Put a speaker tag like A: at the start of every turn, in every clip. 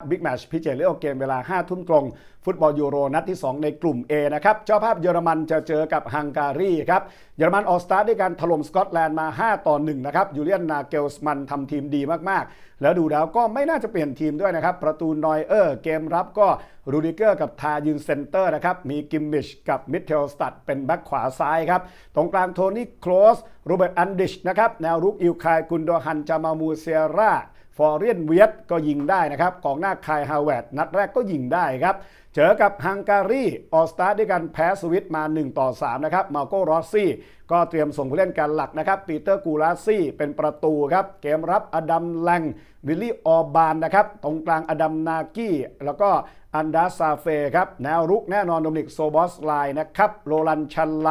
A: บิ๊กแมชพิเจเรียลเกมเวลา 5 ทุ่มตรง ฟุตบอลยูโรนัดที่ 2 ในกลุ่ม A นะครับ เจ้าภาพเยอรมันจะเจอกับฮังการีครับ เยอรมันออสตาร์ด้วยการถล่มสกอตแลนด์มา 5 ต่อ 1 นะครับ ยูเลียนนาเกลส์มันทำทีมดีมาก ๆ แล้วดูแล้วก็ไม่น่าจะเปลี่ยนทีมด้วยนะครับ ประตูนอยเออร์เกมรับก็รูดิเกอร์กับทายืนเซนเตอร์นะครับ มีกิมมิชกับมิเทลสตัดเป็นแบ็คขวาซ้ายครับ ตรงกลางโทนี่โคลสโรเบิร์ตอันดิชนะครับ แนวรุกอิลคายกุนโดฮันจามามูเซียร่า ฟอร์เรียนเวียดก็ยิงได้นะครับกองหน้าคายฮาวเวดนัดแรกก็ยิงได้ครับ เจอกับฮังการีออสตาด้วยกันแพ้สวิตมา 1 ต่อ 3 นะครับมาโกรอสซี่ก็เตรียมส่งผู้เล่นการหลักนะครับปีเตอร์กูลาซี่เป็นประตูครับ เกมรับอดัมแลงวิลลี่ออบานนะครับ ตรงกลางอดัมนากี้ แล้วก็อันดาซาเฟครับ แนวรุกแน่นอนโดมินิกโซบอสไลนะครับ โรลันชันไล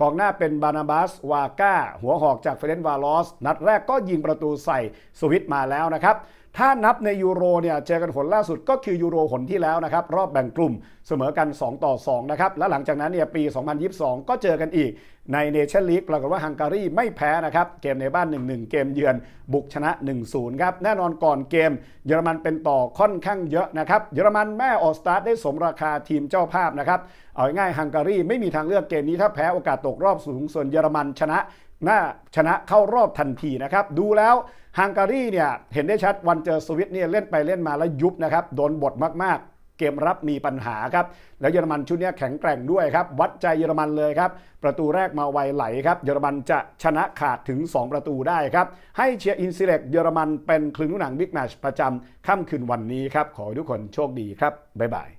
A: กองหน้าเป็นบานาบัสวาก้า หัวหอกจากเฟเรนวาลอส นัดแรกก็ยิงประตูใส่สวิตมาแล้วนะครับ ถ้านับในยูโรเนี่ยเจอกันผลล่าสุดก็คือยูโรผลที่แล้วนะครับรอบแบ่งกลุ่มเสมอกัน 2 ต่อ 2 นะครับ และหลังจากนั้นเนี่ยปี 2022 ก็เจอกันอีกในเนชั่นลีกปรากฏว่าฮังการีไม่แพ้นะครับ เกมในบ้าน 1-1 เกมเยือนบุกชนะ 1-0 ครับ แน่นอนก่อนเกม เยอรมันเป็นต่อค่อนข้างเยอะนะครับ เยอรมันแม่ออสตาร์ได้สมราคาทีมเจ้าภาพนะครับ เอาง่ายฮังการีไม่มีทางเลือกเกมนี้ถ้าแพ้โอกาสตกรอบสูงส่วนเยอรมันชนะน่าชนะเข้ารอบทันทีนะครับ ดูแล้วฮังการีเนี่ยเห็นได้ชัดวันเจอสวิตเนี่ยเล่นไปเล่นมาแล้วยุบนะครับ โดนบทมากๆ เกมรับมีปัญหาครับ แล้วเยอรมันชุดนี้แข็งแกร่งด้วยครับ วัดใจเยอรมันเลยครับ ประตูแรกมาไวไหลครับ เยอรมันจะชนะขาดถึง 2 ประตูได้ครับ ให้เชียร์อินซิเล็กเยอรมันเป็นคลึงหนังบิ๊กแมชประจำค่ำคืนวันนี้ครับ ขอให้ทุกคนโชคดีครับ บ๊ายบาย